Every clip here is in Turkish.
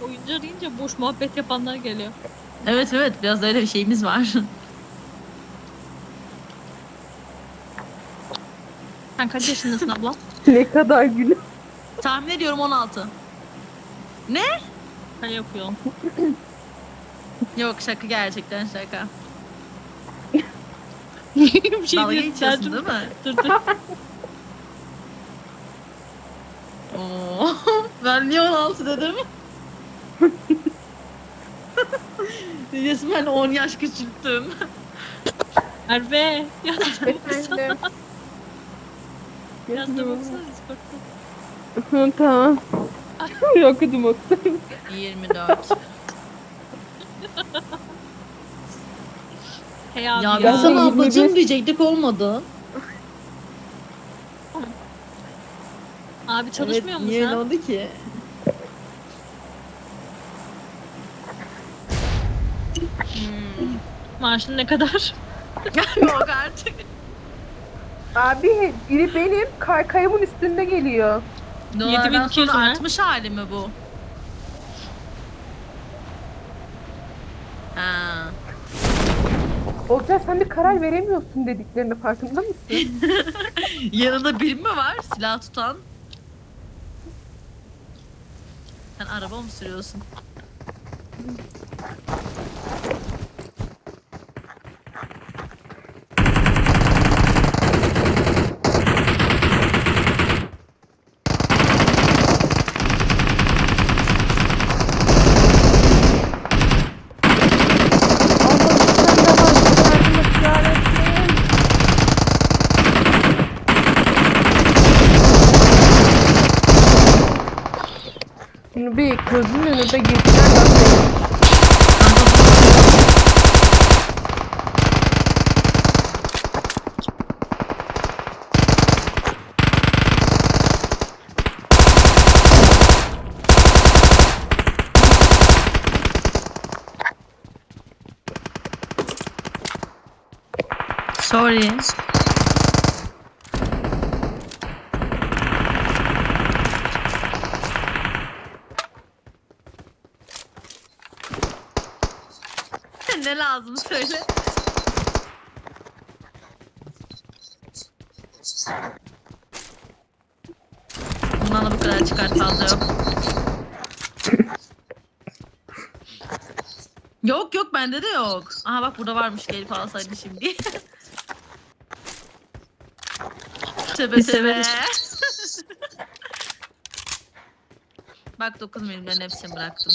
Oyuncu arayınca boş muhabbet yapanlar geliyor. Evet evet biraz da öyle bir şeyimiz var. Sen kaç yaşındasın abla? Ne kadar gülü. Tahmin ediyorum 16. Kale okuyorsun. Yok şaka gerçekten şaka. bir şey Dalga geçiyorsun Selçuk. değil mi? Dur dur. Oo. ben niye 16 dedim? Resmen 10 yaş küçülttüm. Merve. Ya Efendim. biraz da baksana Discord'da. Tamam. Okudum okudum. 24. Hey abi ya ya. ben sana de ablacığım 25 diyecektik olmadı. Abi çalışmıyor evet, mu niye öyle sen? oldu ki? Maaşın ne kadar? Yok artık. Abi biri benim kaykayımın üstünde geliyor. Dolardan 7200 sonra mi? artmış hali mi bu? Ha. Olcay sen bir karar veremiyorsun dediklerine farkında mısın? Yanında biri mi var silah tutan? Sen araba mı sürüyorsun? Bunu bir gözünün girdiler lan. Sorry. ne lazım söyle. Bundan da bu kadar çıkar fazla yok. yok yok bende de yok. Aha bak burada varmış gelip alsaydın şimdi. tebe tebe. bak 9 milimlerin hepsini bıraktım.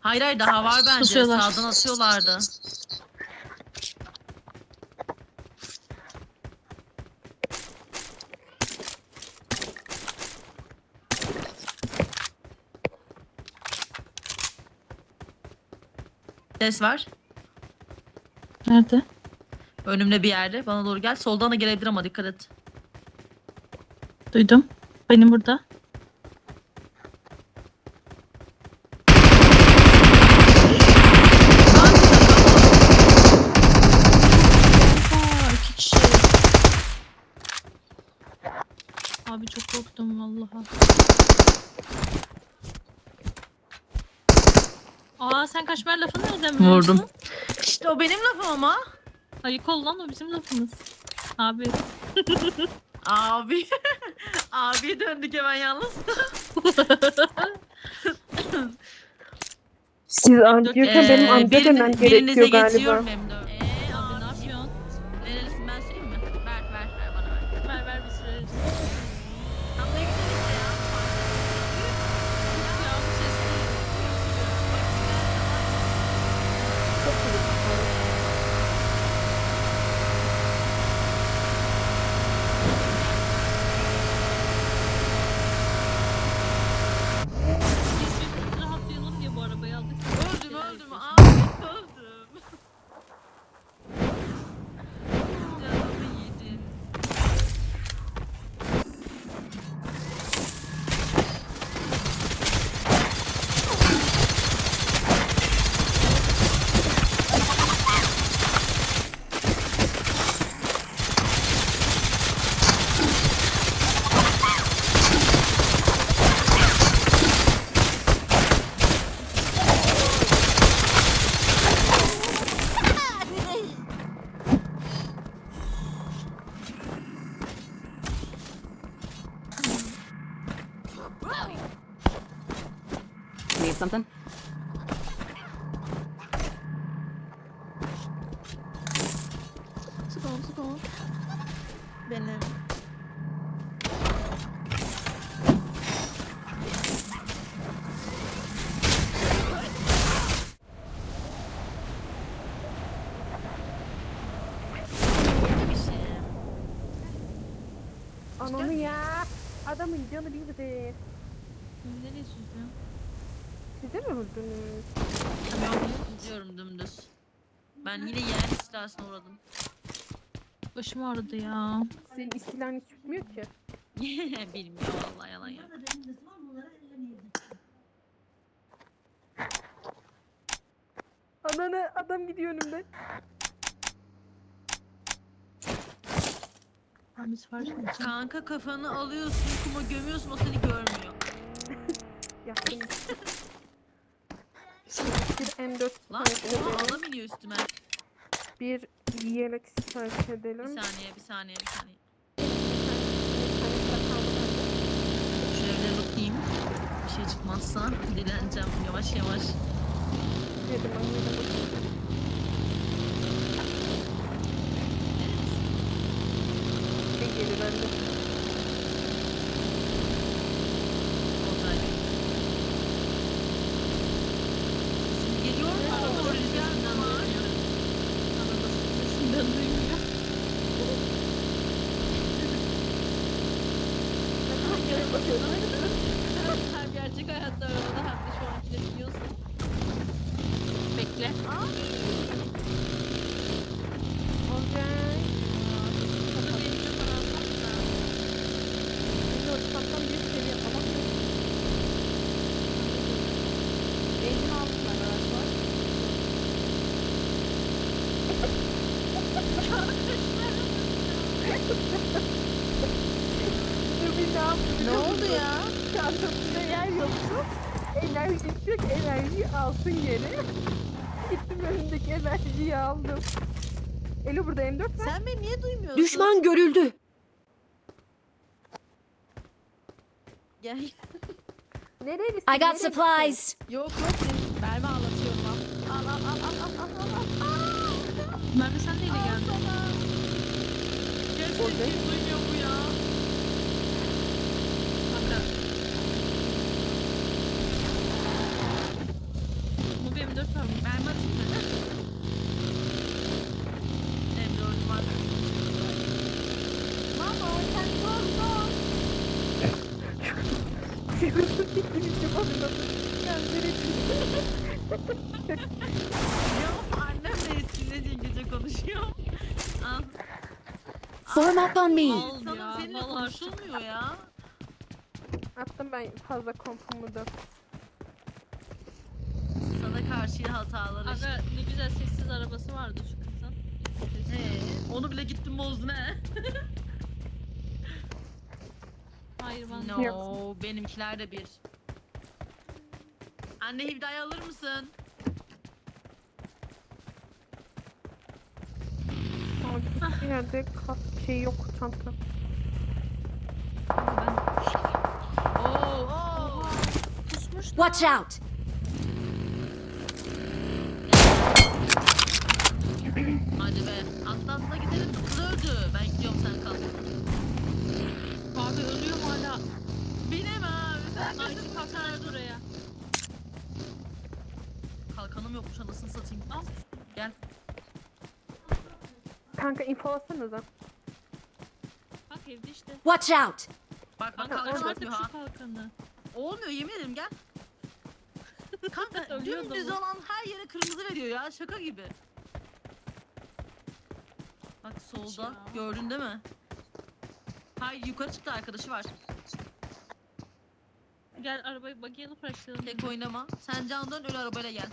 Hayır hayır daha var bence. Pusuyorlar. Sağdan atıyorlardı. Ses var. Nerede? Önümde bir yerde. Bana doğru gel. Soldan da gelebilir ama dikkat et. Duydum. Benim burada. sen kaşmer lafını nereden biliyorsun? Vurdum. İşte o benim lafım ama. Ayık ol lan o bizim lafımız. Abi. Abi. Abi döndük hemen yalnız. Siz antiyoken ee, benim antiyoken ben gerekiyor galiba. Birinize getiriyorum M4. Ananı ya. Adamın canı bir de. Nereye süzüyor? Siz de mi öldünüz? Ben gidiyorum dümdüz. Ben yine yer istilasına uğradım. Başım ağrıdı ya. Senin istilan hiç bitmiyor ki. Bilmiyor vallahi yalan ya. Ananı adam gidiyor önümde. Sipariş vereceğim. Kanka kafanı alıyorsun kuma gömüyorsun o seni görmüyor. Yaktım. bir M4 Lan sipariş oha edelim. iniyor üstüme. Bir yelek sipariş Bir edelim. saniye bir saniye bir saniye. Evlere bakayım. Bir şey çıkmazsa dileneceğim yavaş yavaş. Yedim ben yedim. Ne gelir bende? Sesim geliyor mu? Mı var? duymuyor. Arabasının sesinden duymuyor. Gerçek hayatta arabada hem de şu ankileri biliyorsun. Bekle. Olcay. Sana benim de para alsam da. Biz o kitaptan bir seviye ama Benzin altında araç var. Dur bir ne yaptı? Ne oldu ya? Çantasında yer yoktu. Enerji yok. Enerjiyi alsın geri. Gittim önündeki enerjiyi aldım. Elo burada M4 var. Sen beni niye duymuyorsun? Düşman görüldü. Gel. I got supplies. Yok yok mermi anlatıyorum lan. Al al al al al al al al. Merve sen neyle geldin? Orada. duymuyor bu ya. Kanka. Bu benim dört var mı? Mermi atayım mı? Emre öldüm artık. Mama sen dur dur. Gidip yapamıyorum. Kendleri Yok annemle eskiyle İngilizce konuşuyorum. Al. Form up on me. Al ya, seninle vallahi konuşulmuyor ya. Attım ben fazla kompumu da. Sana karşı hataları işte. Aga ne güzel sessiz arabası vardı şu kızın. Ee, onu bile gittim bozdun he. Hayır ben No, benimkiler de bir. Anne hivdayı alır mısın? Ama bir yerde kas şey yok çanta. ben Oo, oo. kusmuş da. Watch out. Hadi be. Atla atla gidelim. Kız öldü. Ben gidiyorum sen kal. Abi ölüyorum hala. Benim abi. Sen kalksana kurtardın. oraya. Kalkanım yokmuş anasını satayım. Al. Gel. Kanka infolasanıza. Bak evde işte. Watch out. Bak bak Ha, kalkan. Artık ha. şu kalkanı. Olmuyor yemin ederim gel. Kanka dümdüz olan her yere kırmızı veriyor ya şaka gibi. Bak solda Ya. gördün değil mi? Hayır yukarı çıktı arkadaşı var. Gel arabayı bagiye alıp başlayalım. Tek oynama. Sen candan öyle arabayla gel.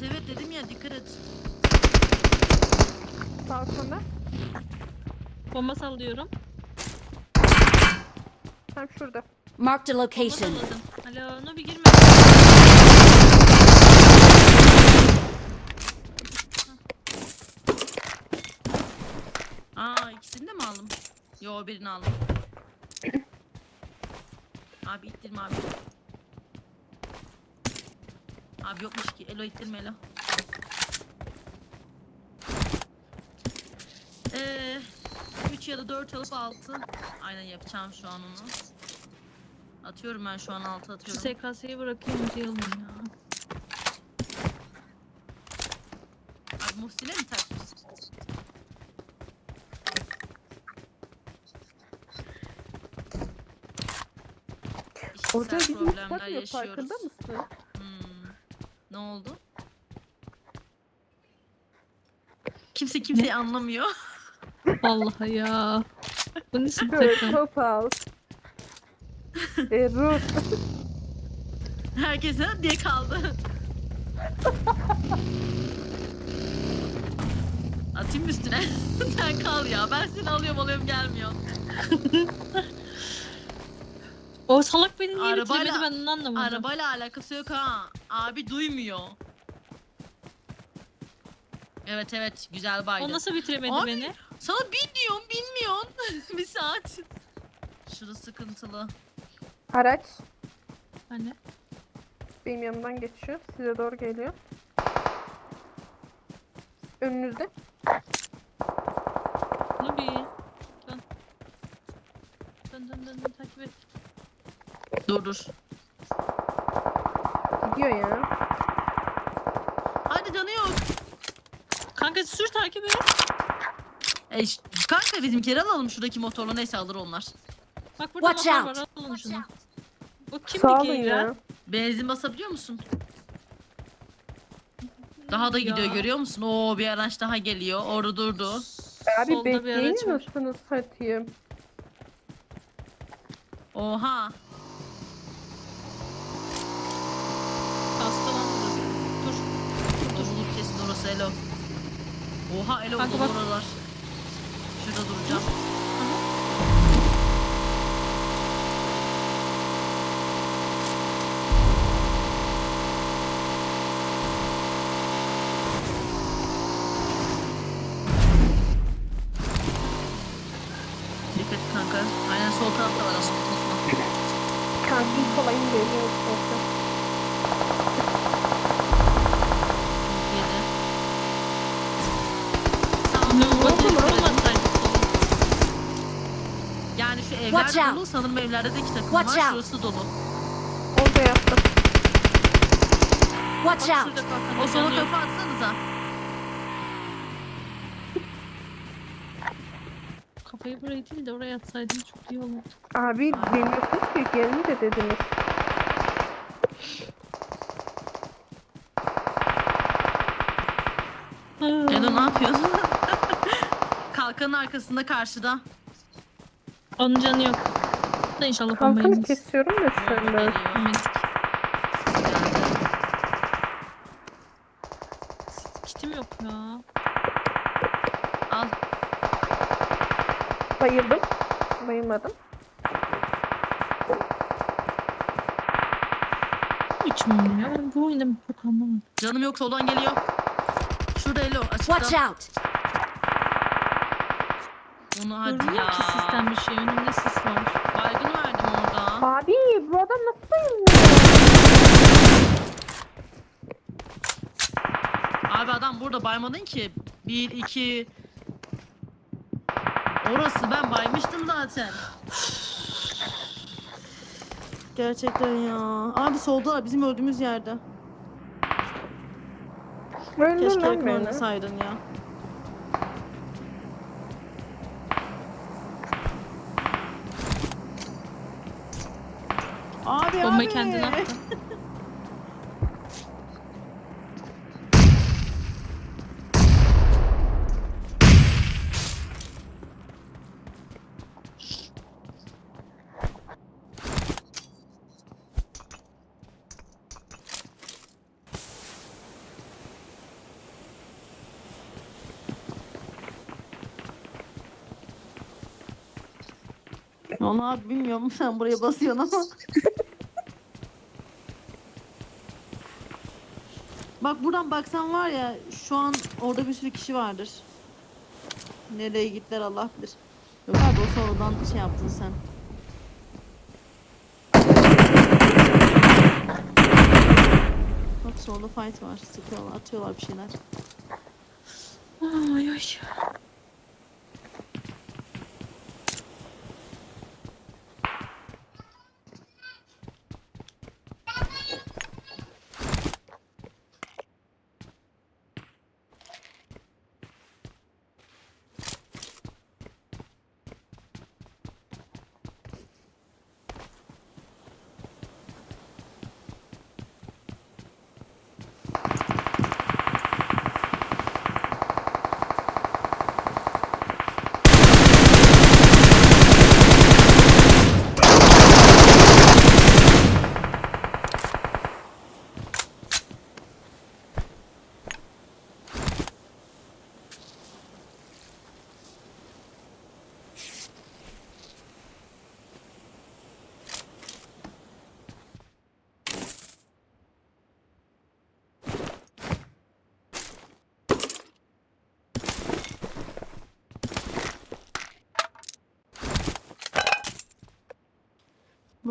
Evet evet dedim ya dikkat et. Balkonda. Bomba sallıyorum. Tam şurada. Marked a Bomba location. salladım. Alo Nubi girme. Aa ikisini de mi aldım? Yo birini aldım. Abi ittirme abi. Abi yokmuş ki. Elo ittirme Elo. Ee, 3 ya da 4 alıp 6. Aynen yapacağım şu an onu. Atıyorum ben şu an 6 Şu atıyorum. SKS'yi bırakayım müziği alayım ya. Abi Muhsin'e mi takmış? Hoca İşitsel bizi hiç problemler takmıyor yaşıyoruz. farkında mısın? Ne oldu? Kimse kimseyi anlamıyor. Vallahi ya. Bu ne Böyle takım? top out. e. Herkes ha diye kaldı. Atayım mı üstüne. Sen kal ya. Ben seni alıyorum alıyorum gelmiyor. O salak beni niye Arabayla- bitiremedi ben onu anlamadım. Arabayla alakası yok ha. Abi duymuyor. Evet evet güzel baydı. O nasıl bitiremedi Abi- beni? Sana bin diyorum bilmiyorsun. bir saat. Şurası sıkıntılı. Araç Hani? benim yanımdan geçiyor. Size doğru geliyor. Önünüzde. Bunu bir. Dön. Dön dön dön, dön takip et. Dur dur. Gidiyor ya. Hadi canı yok. Kanka sür takip et. E, kanka bizimkileri alalım şuradaki motorla neyse alır onlar. Bak burada Watch motor out. var alalım şunu. O kim Sağ ki olun ya. Benzin basabiliyor musun? Daha da gidiyor Ya. görüyor musun? Oo bir araç daha geliyor. Orada durdu. Abi bekleyin nasılsınız satayım. Oha. Hasta lan burası. Dur. Bozulur kesin orası Elo. Oha Elo Kanka bak. Şurada duracağım. Dikkat et kanka. Aynen sol tarafta var ama unutma. Kanka ilk olayım geliyor. işte. Yedi. Ne Sağ oldu olun. lan? Yani şu evler Watch out. dolu. Sanırım evlerde de iki takım var. Watch out. Şurası dolu. Orada yaptım. Watch Bak out! şurada kalkan. O sola kafa atsanıza. Kafayı buraya değil de oraya atsaydın çok iyi olurdu. Abi demiyorsunuz ki gelince dediniz. Elo ne yapıyorsun? Kalkanın arkasında karşıda. Onun canı yok. Da inşallah Kalkanı yemeyiz. kesiyorum da. Geldi. Kitim yok ya. Al. Bayıldım. Bayılmadım. Üç mü ya? Ben bu oyunda çok anlamadım. Canım yok soldan geliyor. Şurada Elo Watch açıkta. out! Onu hadi ya. ki sistem bir şey. Önümde sis var. Baygın verdim orada. Abi bu adam nasıl bayılmıyor? Abi adam burada baymadın ki. Bir, iki... Orası ben baymıştım zaten. Gerçekten ya. Abi solda bizim öldüğümüz yerde. Öldür Keşke lan beni. ya. Abi Bombayı kendine attı. Vallahi abi bilmiyorum sen buraya basıyorsun ama. Bak buradan baksan var ya şu an orada bir sürü kişi vardır. Nereye gittiler Allah bilir. Yok abi o sonradan şey yaptın sen. Bak solda fight var. Sıkıyorlar, atıyorlar bir şeyler. Ay ay.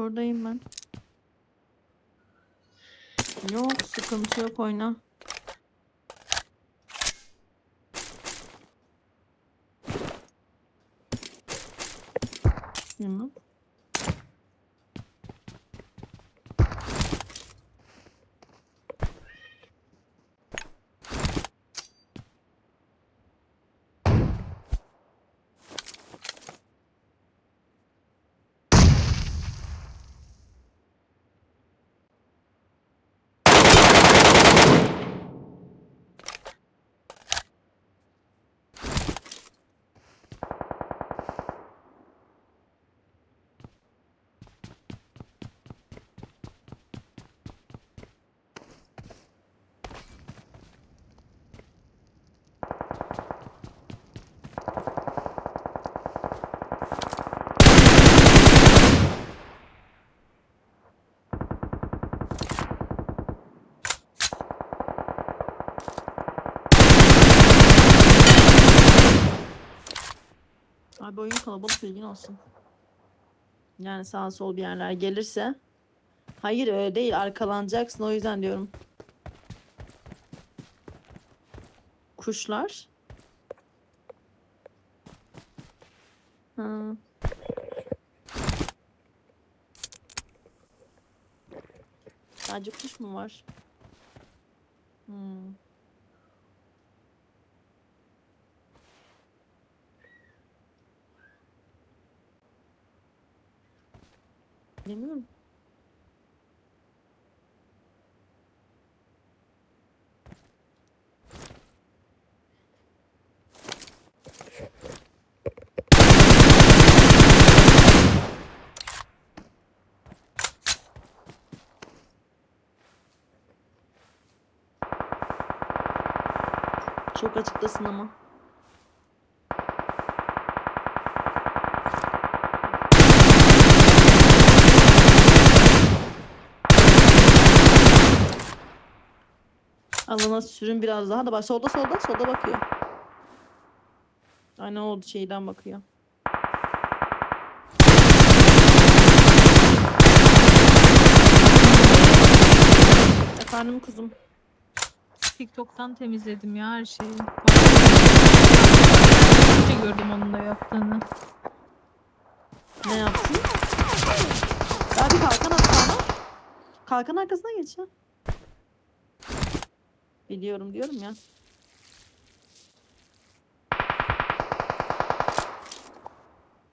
Buradayım ben. Yok sıkıntı yok oyna. Abi oyun kalabalık bilgin olsun. Yani sağ sol bir yerler gelirse. Hayır öyle değil arkalanacaksın o yüzden diyorum. Kuşlar. Ha. Sadece kuş mu var? Hmm. Bilmiyorum. Çok açıktasın ama. Alana sürün biraz daha da bak solda solda solda bakıyor. Aynen o şeyden bakıyor. Efendim kuzum. TikTok'tan temizledim ya her şeyi. Önce gördüm onun da yaptığını. Ne yapsın? Ya bir kalkan at sağına. Kalkan arkasına geç ya. Biliyorum diyorum ya.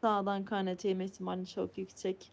Sağdan KNT yeme çok yüksek.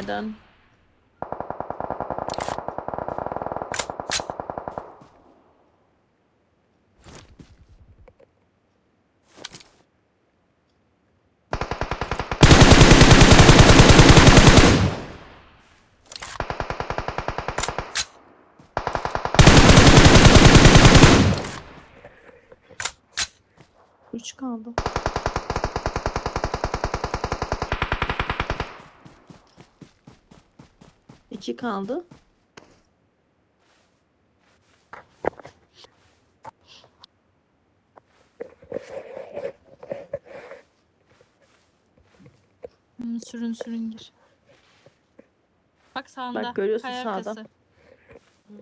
yerden. Üç kaldı. İki kaldı. Hmm, sürün sürün gir. Bak sağında. Bak, görüyorsun kaya sağda. arkası. Hmm.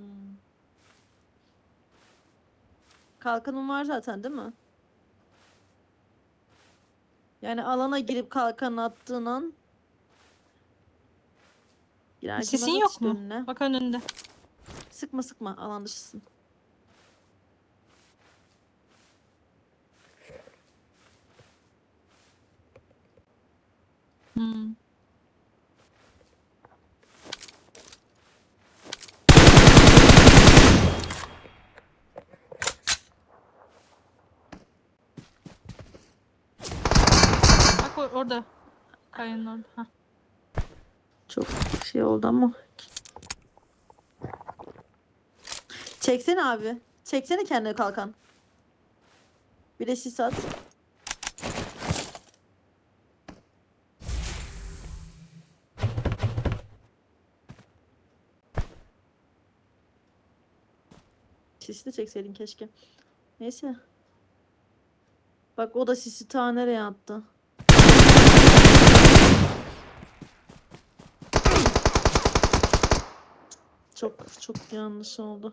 Kalkanın var zaten değil mi? Yani alana girip kalkan attığın an girerken Sesin yok işte mu? önüne. Bak önünde. Sıkma sıkma alan dışısın. Hmm. Bak or- orada. Kayanın orada. Hah. Çok şey oldu ama. Çeksene abi. Çeksene kendine kalkan. Bir de sis at. Sisi de çekseydin keşke. Neyse. Bak o da sisi ta nereye attı. Çok çok yanlış oldu.